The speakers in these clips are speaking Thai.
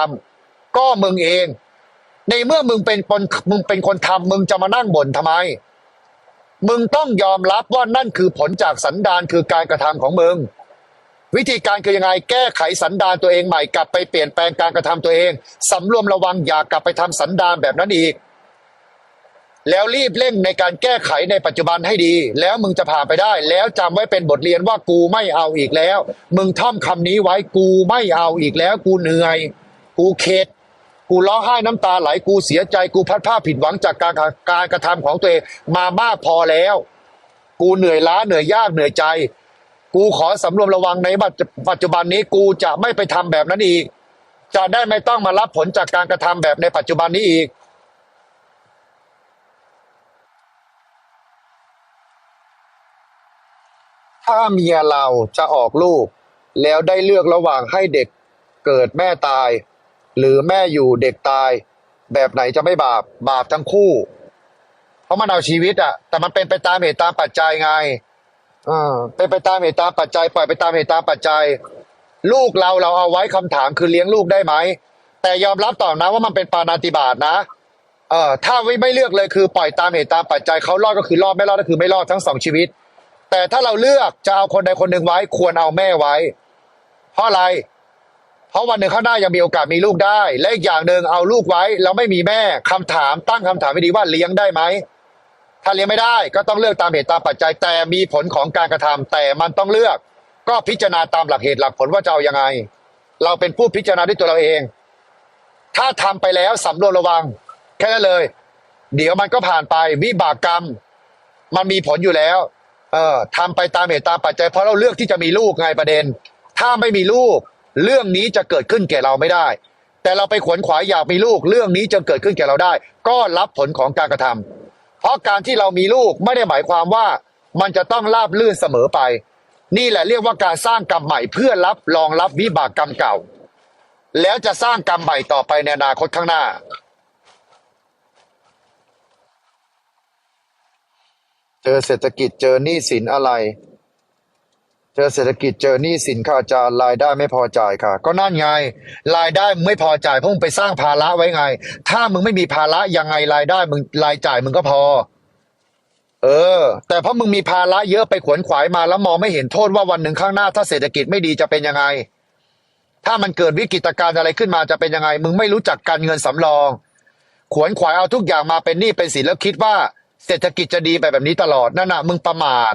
ทำก็มึงเอง ในเมื่อมึงเป็นคนมึงเป็นคนทำมึงจะมานั่งบ่นทำไม มึงต้องยอมรับว่านั่นคือผลจากสันดานคือการกระทำของมึง วิธีการคือยังไงแก้ไขสันดานตัวเองใหม่กลับไปเปลี่ยนแปลงการกระทำตัวเองสำรวมระวังอย่ากลับไปทำสันดานแบบนั้นอีก แล้วรีบเร่งในการแก้ไขในปัจจุบันให้ดี แล้วมึงจะผ่านไปได้ แล้วจำไว้เป็นบทเรียนว่ากูไม่เอาอีกแล้ว มึงท่องคำนี้ไว้กูไม่เอาอีกแล้ว กูเหนื่อย กูเข็ดกูร้องไห้น้ำตาไหลกูเสียใจกูพัดผ้าผิดหวังจากการการกระทำของตัวเองมามากพอแล้ว กูเหนื่อยล้าเหนื่อยยากเหนื่อยใจ กูขอสำรวมระวังในปัจจุบันนี้กูจะไม่ไปทำแบบนั้นอีก จะได้ไม่ต้องมารับผลจากการกระทำแบบในปัจจุบันนี้อีก ถ้าเมียเราจะออกลูก แล้วได้เลือกระหว่างให้เด็กเกิดแม่ตาย หรือแม่อยู่เด็กตาย แบบไหนจะไม่บาปบาปทั้งคู่ เพราะมันเอาชีวิตอะแต่มันเป็นไปตามเหตุตามปัจจัยไงอ่าเป็นไปตามเหตุตามปัจจัย ปล่อยไปตามเหตุตามปัจจัย ลูกเราเราเอาไว้คำถามคือเลี้ยงลูกได้ไหมแต่ยอมรับต่อนะว่ามันเป็นปานาติบาตนะเออถ้าไม่ไม่เลือกเลยคือปล่อยตามเหตุตามปัจจัยเขารอดก็คือรอดไม่รอดก็คือไม่รอดทั้งสองชีวิต แต่ถ้าเราเลือกจะเอาคนใดคนหนึ่งไว้ ควรเอาแม่ไว้ เพราะอะไร เพราะวันหนึ่งข้างหน้ายังมีโอกาสมีลูกได้ และอีกอย่างหนึ่งเอาลูกไว้เราไม่มีแม่คำถามตั้งคำถามให้ดีว่าเลี้ยงได้ไหมถ้าเลี้ยงไม่ได้ก็ต้องเลือกตามเหตุตามปัจจัย แต่มีผลของการกระทำแต่มันต้องเลือก ก็พิจารณาตามหลักเหตุหลักผลว่าจะเอายังไง เราเป็นผู้พิจารณาด้วยตัวเราเอง ถ้าทำไปแล้วสำรวมระวัง แค่นั้นเลย เดี๋ยวมันก็ผ่านไปวิบากกรรม มันมีผลอยู่แล้ว เออทำไปตามเหตุตามปัจจัยเพราะเราเลือกที่จะมีลูกไงประเด็น ถ้าไม่มีลูก เรื่องนี้จะเกิดขึ้นแก่เราไม่ได้ แต่เราไปขวนขวายอยากมีลูก เรื่องนี้จะเกิดขึ้นแก่เราได้ ก็รับผลของการกระทำเพราะการที่เรามีลูกไม่ได้หมายความว่ามันจะต้องราบลื่นเสมอไป นี่แหละเรียกว่าการสร้างกรรมใหม่เพื่อรับรองรับวิบากกรรมเก่า แล้วจะสร้างกรรมใหม่ต่อไปในอนาคตข้างหน้าเจอเศรษฐกิจเจอหนี้สินอะไร เจอเศรษฐกิจเจอหนี้สินค่ะอาจารย์รายได้ไม่พอจ่ายค่ะ ก็นั่นไง รายได้มึงไม่พอจ่ายเพราะมึงไปสร้างภาระไว้ไง ถ้ามึงไม่มีภาระยังไงรายได้มึงรายจ่ายมึงก็พอ เออ แต่เพราะมึงมีภาระเยอะไปขวนขวายมาแล้วมองไม่เห็นโทษว่าวันหนึ่งข้างหน้า ถ้าเศรษฐกิจไม่ดีจะเป็นยังไง ถ้ามันเกิดวิกฤตการณ์อะไรขึ้นมาจะเป็นยังไง มึงไม่รู้จักการเงินสำรอง ขวนขวายเอาทุกอย่างมาเป็นหนี้เป็นสินแล้วคิดว่า เศรษฐกิจจะดีไปแบบนี้ตลอดนั่นน่ะ มึงประมาท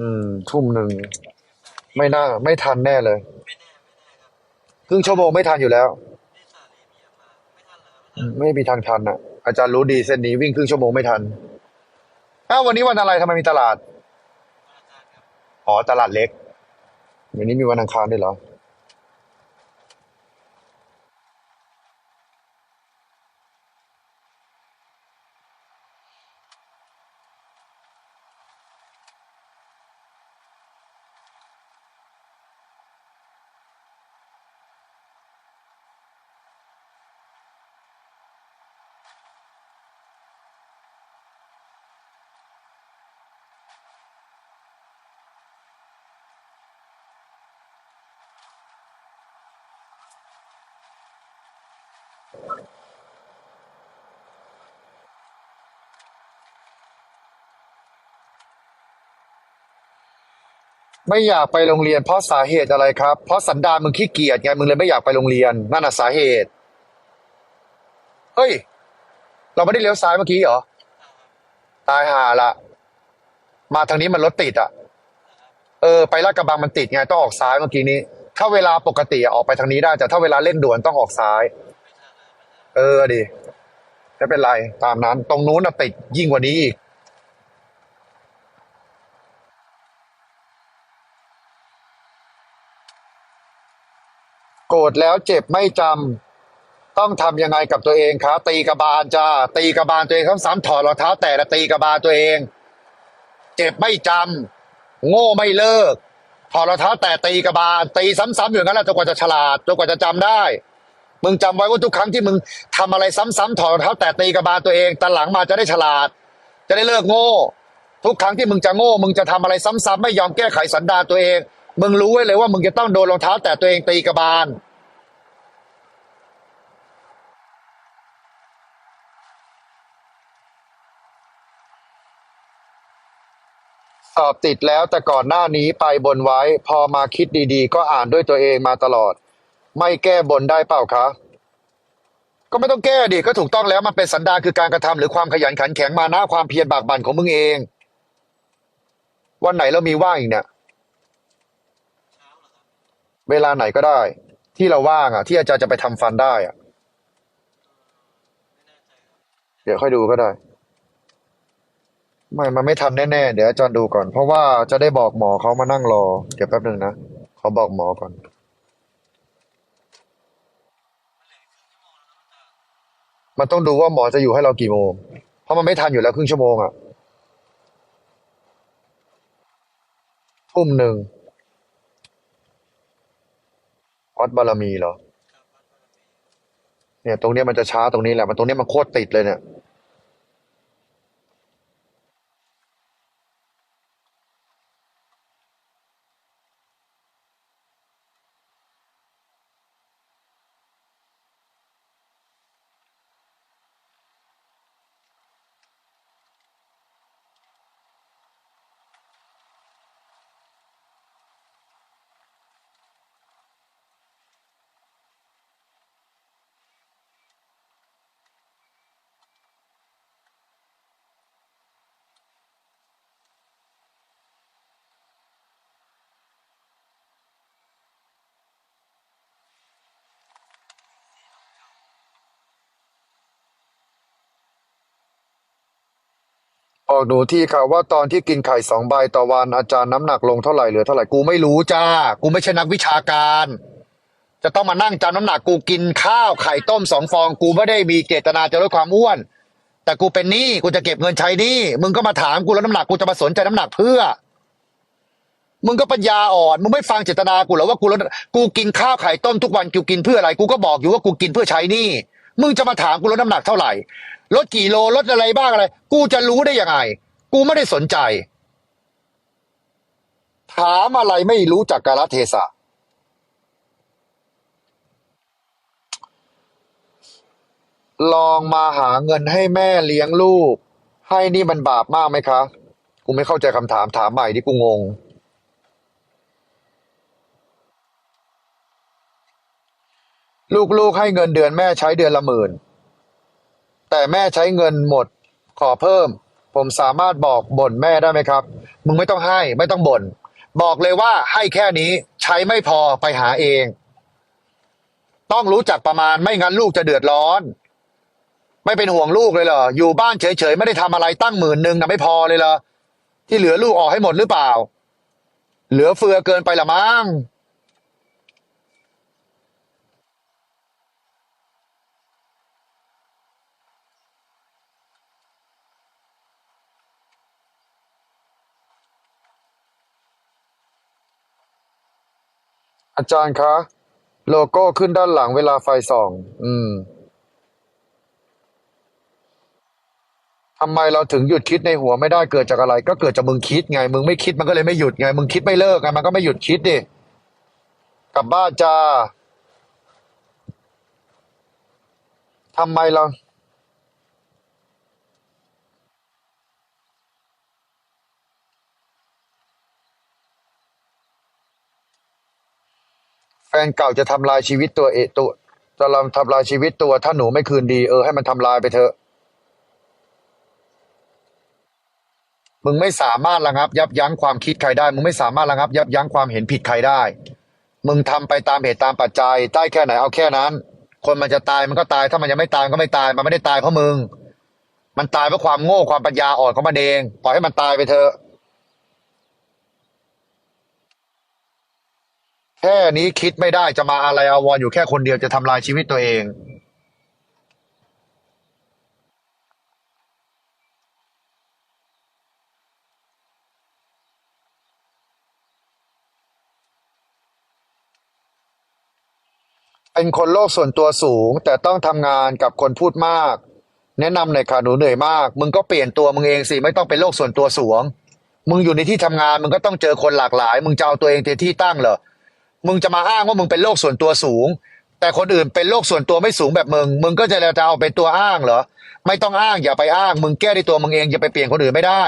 อืม ทุ่มหนึ่ง ไม่น่า ไม่ทันแน่เลย ครึ่งชั่วโมงไม่ทันอยู่แล้ว ไม่มีทางทันอะ อาจารย์รู้ดีเส้นนี้วิ่งครึ่งชั่วโมงไม่ทัน อ้าววันนี้วันอะไรทำไมมีตลาด อ๋อ ตลาดเล็ก วันนี้มีวันอังคารด้วยเหรอ ไม่อยากไปโรงเรียนเพราะสาเหตุอะไรครับ เพราะสันดานมึงขี้เกียจไงมึงเลยไม่อยากไปโรงเรียนนั่นน่ะสาเหตุ เฮ้ย เราไม่ได้เลี้ยวซ้ายเมื่อกี้เหรอ ตายห่าละ มาทางนี้มันรถติดอะ เออ ไปลาดกระบังมันติดไงต้องออกซ้ายเมื่อกี้นี้ ถ้าเวลาปกติออกไปทางนี้ได้แต่ถ้าเวลาเร่งด่วนต้องออกซ้าย เออดิไม่เป็นไร ตามนั้น ตรงนู้นน่ะติดยิ่งกว่านี้อีก โกรธแล้วเจ็บไม่จำต้องทำยังไงกับตัวเองครับตีกระบาลจ้าตีกระบาลตัวเองซ้ำๆถอดรองเท้า แตะแล้วตีกระบาลตัวเอง เจ็บไม่จำโง่ไม่เลิก ถอดรองเท้าแตะตีกระบาลตีซ้ำๆอยู่งั้นแหละจนกว่าจะฉลาดจนกว่าจะจำได้มึงจำไว้ว่าทุกครั้งที่มึงทำอะไรซ้ำๆถอดรองเท้าแตะตีกระบาลตัวเองตอนหลังมาจะได้ฉลาด จะได้เลิกโง่ ทุกครั้งที่มึงจะโง่ มึงจะทำอะไรซ้ำๆไม่ยอมแก้ไขสันดานตัวเอง มึงรู้ไว้เลยว่ามึงจะต้องโดนรองเท้าแตะตัวเองตีกระบาล อบติดแล้วแต่ก่อนหน้านี้ไปบนไว้ พอมาคิดดีๆ ก็อ่านด้วยตัวเองมาตลอด ไม่แก้บนได้เปล่าคะก็ไม่ต้องแก้ดิก็ถูกต้องแล้วมันเป็นสันดานคือการกระทำหรือความขยันขันแข็งมานะความเพียรบากบั่นของมึงเอง วันไหนเรามีว่างอีกเนี่ยเวลาไหนก็ได้ ที่เราว่างอะ ที่อาจารย์จะไปทำฟันได้อะ เดี๋ยวค่อยดูก็ได้ ไม่มันไม่ทันแน่ๆ เดี๋ยวอาจารย์ดูก่อน เพราะว่าจะได้บอกหมอเขามานั่งรอ เดี๋ยวแป๊บหนึ่งนะขอบอกหมอก่อน มันต้องดูว่าหมอจะอยู่ให้เรากี่โมง เพราะมันไม่ทันอยู่แล้วครึ่งชั่วโมงอะทุ่มหนึ่งวัดบารมีเหรอ เนี่ย ตรงเนี้ยมันจะช้าตรงนี้แหละ มันตรงเนี้ยมันโคตรติดเลยเนี่ย บอกหนูที่ค่ะว่าตอนที่กินไข่สองใบต่อวันอาจารย์น้ำหนักลงเท่าไหร่เหลือเท่าไหร่กูไม่รู้จ้า กูไม่ใช่นักวิชาการ จะต้องมานั่งจำน้ำหนักกูกินข้าวไข่ต้มสองฟอง กูไม่ได้มีเจตนาจะลดความอ้วน แต่กูเป็นหนี้กูจะเก็บเงินใช้หนี้มึงก็มาถามกูแล้วน้ำหนักกูจะมาสนใจน้ำหนักเพื่อ มึงก็ปัญญาอ่อนมึงไม่ฟังเจตนากูหรอว่ากูลดกูกินข้าวไข่ต้มทุกวันกูกินเพื่ออะไร กูก็บอกอยู่ว่ากูกินเพื่อใช้หนี้มึงจะมาถามกูลดน้ำหนักเท่าไหร่ ลดกี่โลลดอะไรบ้างอะไร กูจะรู้ได้ยังไง กูไม่ได้สนใจ ถามอะไรไม่รู้จักกาลเทศะ ลองมาหาเงินให้แม่เลี้ยงลูก ให้นี่มันบาปมากไหมคะ กูไม่เข้าใจคำถามถามใหม่ที่กูงงลูกๆให้เงินเดือนแม่ใช้เดือนละหมื่น แต่แม่ใช้เงินหมดขอเพิ่ม ผมสามารถบอกบ่นแม่ได้ไหมครับ มึงไม่ต้องให้ไม่ต้องบ่นบอกเลยว่าให้แค่นี้ใช้ไม่พอไปหาเอง ต้องรู้จักประมาณไม่งั้นลูกจะเดือดร้อน ไม่เป็นห่วงลูกเลยเหรออยู่บ้านเฉยๆไม่ได้ทำอะไรตั้งหมื่นหนึ่งนะไม่พอเลยเหรอที่เหลือลูกออกให้หมดหรือเปล่า เหลือเฟือเกินไปละมั้ง อาจารย์คะ โลโก้ขึ้นด้านหลังเวลาไฟส่อง อืมทำไมเราถึงหยุดคิดในหัวไม่ได้เกิดจากอะไร ก็เกิดจากมึงคิดไง มึงไม่คิดมันก็เลยไม่หยุดไง มึงคิดไม่เลิกไงมันก็ไม่หยุดคิดดิกลับบ้านจ้าทำไมเรา นเก่าจะทำลายชีวิตตัวเอตัวจะทำทำลายชีวิตตัวถ้าหนูไม่คืนดีเออให้มันทำลายไปเถอะ มึงไม่สามารถระงับ ยับยั้งความคิดใครได้ มึงไม่สามารถระงับ ยับยั้งความเห็นผิดใครได้ มึงทำไปตามเหตุตามปัจจัยใต้แค่ไหนเอาแค่นั้น คนมันจะตายมันก็ตายถ้ามันยังไม่ตายมันก็ไม่ตาย มันไม่ได้ตายเพราะมึง มันตายเพราะความโง่ความปัญญาอ่อนของมันเองปล่อยให้มันตายไปเถอะ แค่นี้คิดไม่ได้จะมาอะไรอาวรณ์อยู่แค่คนเดียวจะทำลายชีวิตตัวเองเป็นคนโลกส่วนตัวสูง แต่ต้องทำงานกับคนพูดมาก แนะนำหน่อยค่ะหนูเหนื่อยมาก มึงก็เปลี่ยนตัวมึงเองสิไม่ต้องเป็นโลกส่วนตัวสูง มึงอยู่ในที่ทำงาน มึงก็ต้องเจอคนหลากหลาย มึงจะเอาตัวเองเป็นที่ตั้งเหรอ มึงจะมาอ้างว่ามึงเป็นโลกส่วนตัวสูง แต่คนอื่นเป็นโลกส่วนตัวไม่สูงแบบมึง มึงก็จะจะเอาเป็นตัวอ้างเหรอ ไม่ต้องอ้างอย่าไปอ้าง มึงแก้ที่ตัวมึงเองอย่าไปเปลี่ยนคนอื่นไม่ได้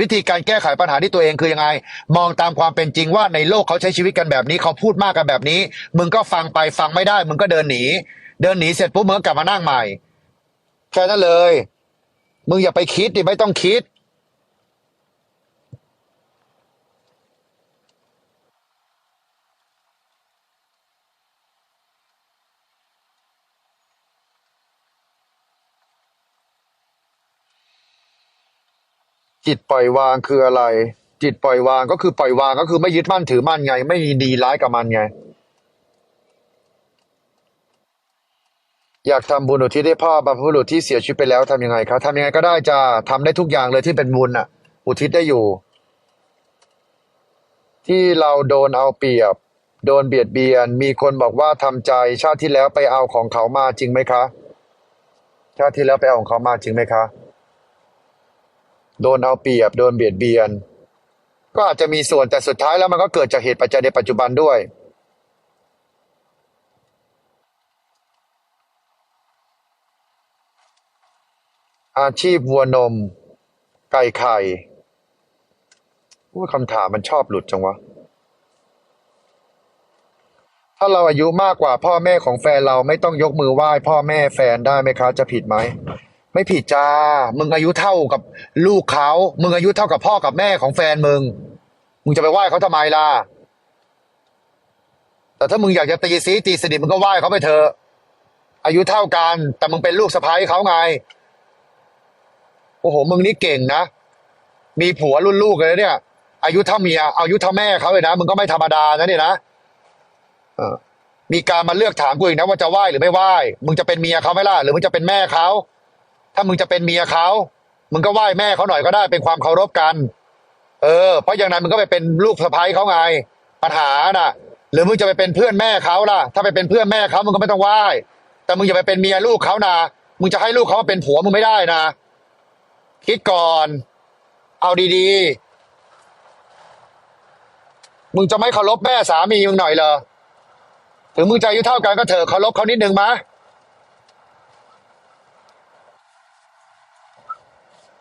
วิธีการแก้ไขปัญหาที่ตัวเองคือยังไง มองตามความเป็นจริงว่าในโลกเขาใช้ชีวิตกันแบบนี้เขาพูดมากกันแบบนี้ มึงก็ฟังไปฟังไม่ได้ มึงก็เดินหนี เดินหนีเสร็จปุ๊บมึงกลับมานั่งใหม่แค่นั้นเลย มึงอย่าไปคิดดิไม่ต้องคิด จิตปล่อยวางคืออะไร จิตปล่อยวางก็คือปล่อยวางก็คือไม่ยึดมั่นถือมั่นไง ไม่มีดีร้ายกับมันไง อยากทำบุญอุทิศให้พ่อบรรพบุรุษที่เสียชีวิตไปแล้วทำยังไงครับทำยังไงก็ได้จะทำได้ทุกอย่างเลยที่เป็นบุญอะ อุทิศได้อยู่ ที่เราโดนเอาเปรียบ โดนเบียดเบียน มีคนบอกว่าทำใจชาติที่แล้วไปเอาของเขามาจริงไหมคะ ชาติที่แล้วไปเอาของเขามาจริงไหมคะ โดนเอาเปรียบโดนเบียดเบียน ก็อาจจะมีส่วนแต่สุดท้ายแล้วมันก็เกิดจากเหตุปัจจัยในปัจจุบันด้วย อาชีพวัวนม ไก่ไข่ว่าคำถามมันชอบหลุดจังวะถ้าเราอายุมากกว่าพ่อแม่ของแฟนเราไม่ต้องยกมือไหว้พ่อแม่แฟนได้ไหมคะจะผิดไหม ไม่ผิดจ้า มึงอายุเท่ากับลูกเขา มึงอายุเท่ากับพ่อกับแม่ของแฟนมึง มึงจะไปไหว้เขาทำไมล่ะ แต่ถ้ามึงอยากจะตีซีตีสนิทมึงก็ไหว้เขาไปเถอะ อายุเท่ากัน แต่มึงเป็นลูกสะใภ้เขาไง โอ้โห มึงนี่เก่งนะ มีผัวรุ่นลูกเลยเนี่ย อายุเท่าเมีย อายุเท่าแม่เขาเลยนะ มึงก็ไม่ธรรมดานะเนี่ยนะมีการมาเลือกถามกูอีกนะว่าจะไหว้หรือไม่ไหว้ มึงจะเป็นเมียเขาไหมล่ะ หรือมึงจะเป็นแม่เขา ถ้ามึงจะเป็นเมียเขามึงก็ไหว้แม่เขาหน่อยก็ได้เป็นความเคารพกัน เออ เพราะอย่างนั้นมึงก็ไปเป็นลูกสะใภ้เขาไง ปัญหาน่ะ หรือมึงจะไปเป็นเพื่อนแม่เขาล่ะ ถ้าไปเป็นเพื่อนแม่เขามึงก็ไม่ต้องไหว้ แต่มึงอย่าไปเป็นเมียลูกเขานะมึงจะให้ลูกเขามาเป็นผัวมึงไม่ได้นะ คิดก่อน เอาดีๆ มึงจะไม่เคารพแม่สามีมึงหน่อยเหรอ ถึงมึงจะอายุเท่ากันก็เถอะเคารพเขานิดนึงมะ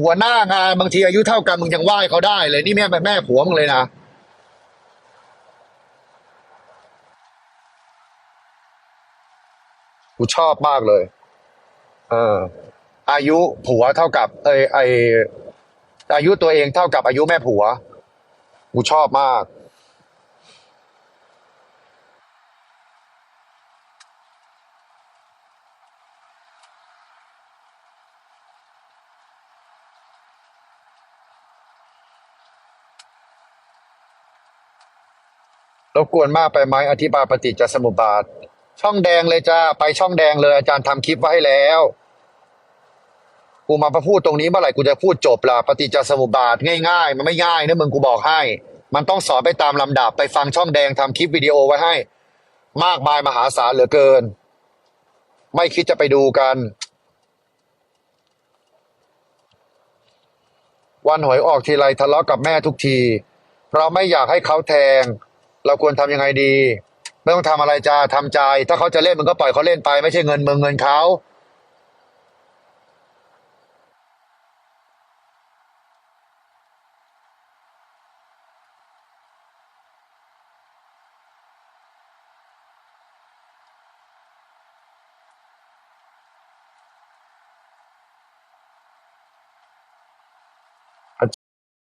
หัวหน้างานบางทีอายุเท่ากันมึงยังไหว้เขาได้เลยนี่แม่แม่ผัวมึงเลยนะกูชอบมากเลย เออ อายุผัวเท่ากับ เอไออายุตัวเองเท่ากับอายุแม่ผัว กูชอบมาก บกวนมากไปไหมอธิบายปฏิจจสมุปบาท ช่องแดงเลยจ้าไปช่องแดงเลยอาจารย์ทำคลิปไว้ให้แล้วกูมาพูดตรงนี้เมื่อไหร่กูจะพูดจบล่ะปฏิจจสมุปบาทง่ายๆ มันไม่ง่ายนะมึงกูบอกให้ มันต้องสอนไปตามลำดับไปฟังช่องแดงทำคลิปวิดีโอไว้ให้ มากมายมหาศาลเหลือเกิน ไม่คิดจะไปดูกัน วันหวยออกทีไรทะเลาะกับแม่ทุกที เราไม่อยากให้เขาแทง เราควรทำยังไงดี ไม่ต้องทำอะไรจ้าทำใจ ถ้าเขาจะเล่นมึงก็ปล่อยเขาเล่นไป ไม่ใช่เงินมึงเงินเขา